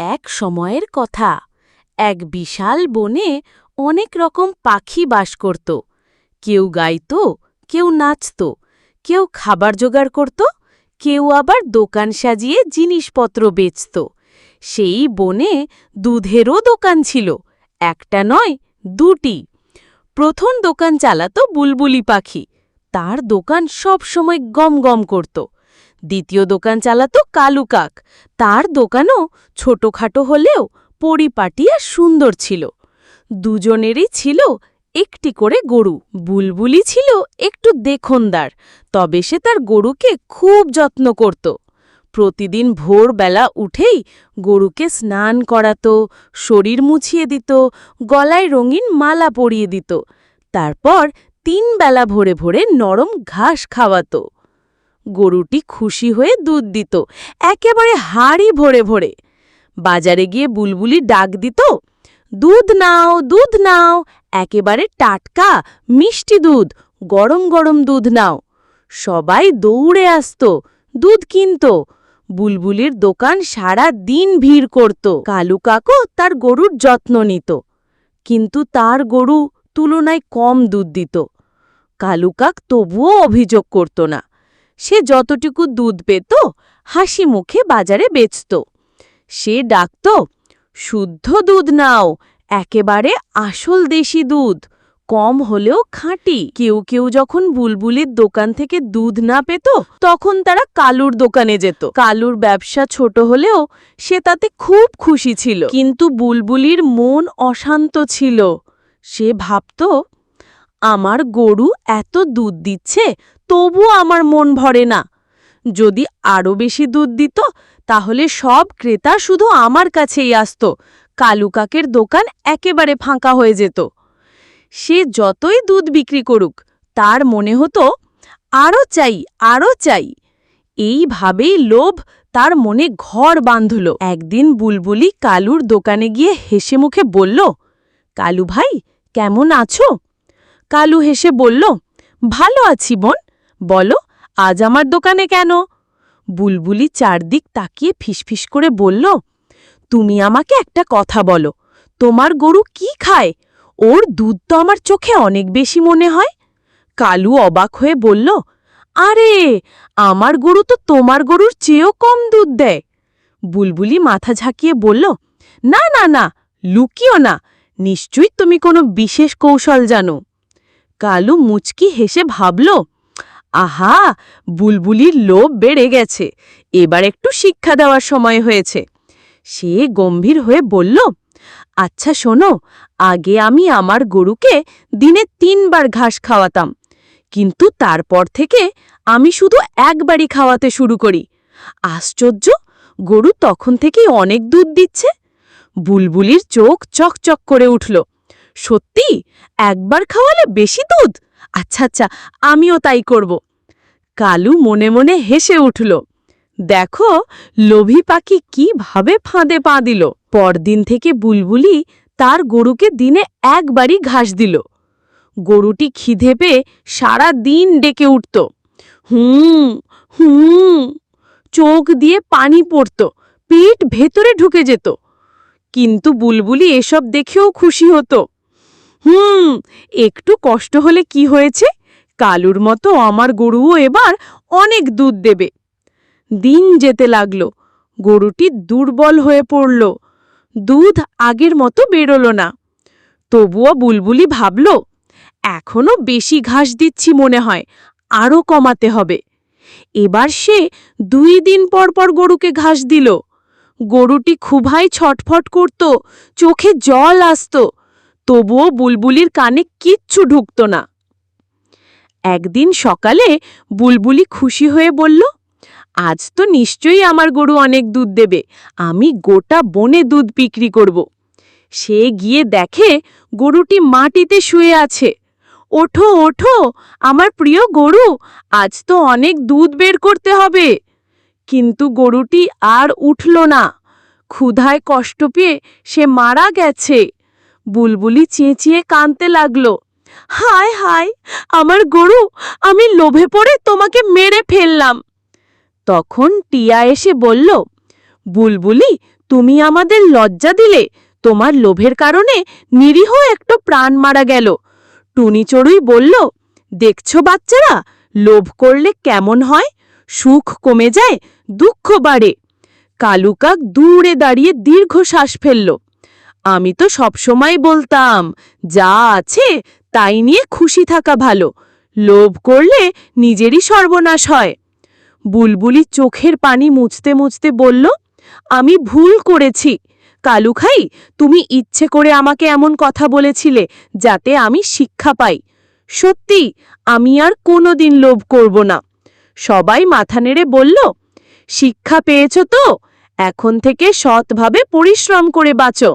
এক সময়ের কথা। এক বিশাল বনে অনেক রকম পাখি বাস করত। কেউ গাইত, কেউ নাচত, কেউ খাবার জোগাড় করত, কেউ আবার দোকান সাজিয়ে জিনিসপত্র বেচত। সেই বনে দুধেরও দোকান ছিল, একটা নয়, দুটি। প্রথম দোকান চালাতো বুলবুলি পাখি, তার দোকান সব সময় গম গম করত। দ্বিতীয় দোকান চালাতো কালু কাক। তার দোকানও ছোটখাটো হলেও পরিপাটি আর সুন্দর ছিল। দুজনেরই ছিল একটি করে গরু, বুলবুলি ছিল একটু দেখনদার, তবে সে তার গরুকে খুব যত্ন করত। প্রতিদিন ভোরবেলা উঠেই গরুকে স্নান করাতো, শরীর মুছিয়ে দিত, গলায় রঙিন মালা পরিয়ে দিত। তারপর তিন বেলা ভোরে ভোরে নরম ঘাস খাওয়াতো। গরুটি খুশি হয়ে দুধ দিত। একেবারে হাড়ি ভরে ভরে। বাজারে গিয়ে বুলবুলি ডাক দিত, দুধ নাও দুধ নাও, একেবারে টাটকা, মিষ্টি দুধ, গরম গরম দুধ নাও। সবাই দৌড়ে আসত, দুধ কিনত। বুলবুলির দোকান সারা দিন ভিড় করত। কালু কাকও তার গরুর যত্ন নিত, কিন্তু তার গরু তুলনায় কম দুধ দিত। কালু কাক তবুও অভিযোগ করত না। সে যতটুকু দুধ পেত, হাসি মুখে বাজারে বেচত। সে ডাকত, শুদ্ধ দুধ নাও, একেবারে আসল দেশি দুধ, কম হলেও খাঁটি। কেউ কেউ যখন বুলবুলির দোকান থেকে দুধ না পেত, তখন তারা কালুর দোকানে যেত। কালুর ব্যবসা ছোট হলেও সে তাতে খুব খুশি ছিল। কিন্তু বুলবুলির মন অশান্ত ছিল। সে ভাবত আমার গরু এত দুধ দিচ্ছে, তবুও আমার মন ভরে না। যদি আরও বেশি দুধ দিত, তাহলে সব ক্রেতা শুধু আমার কাছেই আসত। কালু কাকের দোকান একেবারে ফাঁকা হয়ে যেত। সে যতই দুধ বিক্রি করুক, তার মনে হতো, আরও চাই আরও চাই। এইভাবেই লোভ তার মনে ঘর বাঁধল। একদিন বুলবুলি কালুর দোকানে গিয়ে হেসে মুখে বলল, কালু ভাই, কেমন আছো? কালু হেসে বলল, ভালো আছি বোন। বলো, আজ আমার দোকানে কেন? বুলবুলি চারদিক তাকিয়ে ফিসফিস করে বলল, তুমি আমাকে একটা কথা বলো, তোমার গরু কি খায়? ওর দুধ তো আমার চোখে অনেক বেশি মনে হয়? কালু অবাক হয়ে বলল, আরে, আমার গরু তো তোমার গরুর চেয়েও কম দুধ দেয়। বুলবুলি মাথা ঝাঁকিয়ে বলল, না না না, লুকিও না। নিশ্চয়ই তুমি কোনো বিশেষ কৌশল জানো। কালু মুচকি হেসে ভাবল, আহা, বুলবুলির লোভ বেড়ে গেছে। এবার একটু শিক্ষা দেওয়ার সময় হয়েছে। সে গম্ভীর হয়ে বলল আচ্ছা শোনো, আগে আমি আমার গরুকে দিনে তিনবার ঘাস খাওয়াতাম। কিন্তু তারপর থেকে আমি শুধু একবারই খাওয়াতে শুরু করি। আশ্চর্য, গরু তখন থেকেই অনেক দুধ দিচ্ছে? বুলবুলির চোখ চকচক করে উঠল। সত্যি? একবার খাওয়ালে বেশি দুধ? আচ্ছা আচ্ছা আমিও তাই করব। কালু মনে মনে হেসে উঠল, দেখো, লোভী পাখি কীভাবে ফাঁদে পা দিল। পরদিন থেকে বুলবুলি তার গরুকে দিনে একবারই ঘাস দিল। গরুটি খিদে পেয়ে সারা দিন ডেকে উঠত। হুম হুম, চোখ দিয়ে পানি পড়ত, পেট ভেতরে ঢুকে যেত। কিন্তু বুলবুলি এসব দেখেও খুশি হতো। হুম, একটু কষ্ট হলে কি হয়েছে? কালুর মতো আমার গরুও এবার অনেক দুধ দেবে। দিন যেতে লাগল, গরুটি দুর্বল হয়ে পড়ল। দুধ আগের মতো বেরোল না। তবুও বুলবুলি ভাবল এখনও বেশি ঘাস দিচ্ছি মনে হয়, আরও কমাতে হবে। এবার সে দুই দিন পর পর গরুকে ঘাস দিল। গরুটি খুভাই ছটফট করত, চোখে জল আসত তবুও বুলবুলির কানে কিচ্ছু ঢুকত না। একদিন সকালে বুলবুলি খুশি হয়ে বলল, আজ তো নিশ্চয়ই আমার গরু অনেক দুধ দেবে, আমি গোটা বনে দুধ বিক্রি করব। সে গিয়ে দেখে গরুটি মাটিতে শুয়ে আছে। ওঠো ওঠো, আমার প্রিয় গরু, আজ তো অনেক দুধ বের করতে হবে। কিন্তু গরুটি আর উঠল না। ক্ষুধায় কষ্ট পেয়ে সে মারা গেছে। বুলবুলি চেঁচিয়ে কাঁদতে লাগল। হায় হায়, আমার গরু, আমি লোভে পড়ে তোমাকে মেরে ফেললাম। তখন টিয়া এসে বলল, বুলবুলি, তুমি আমাদের লজ্জা দিলে। তোমার লোভের কারণে নিরীহ একটা প্রাণ মারা গেল। টুনি চড়ুই বলল, দেখছ বাচ্চারা, লোভ করলে কেমন হয়? সুখ কমে যায়, দুঃখ বাড়ে। কালুকাক দূরে দাঁড়িয়ে দীর্ঘশ্বাস ফেলল। আমি তো সবসময় বলতাম, যা আছে তাই নিয়ে খুশি থাকা ভালো, লোভ করলে নিজেরই সর্বনাশ হয়। বুলবুলি চোখের পানি মুছতে মুছতে বলল, আমি ভুল করেছি। কালুখাই তুমি ইচ্ছে করে আমাকে এমন কথা বলেছিলে যাতে আমি শিক্ষা পাই। সত্যি, আমি আর কোনো দিন লোভ করব না। সবাই মাথা নেড়ে বলল, শিক্ষা পেয়েছ তো, এখন থেকে সৎভাবে পরিশ্রম করে বাঁচো।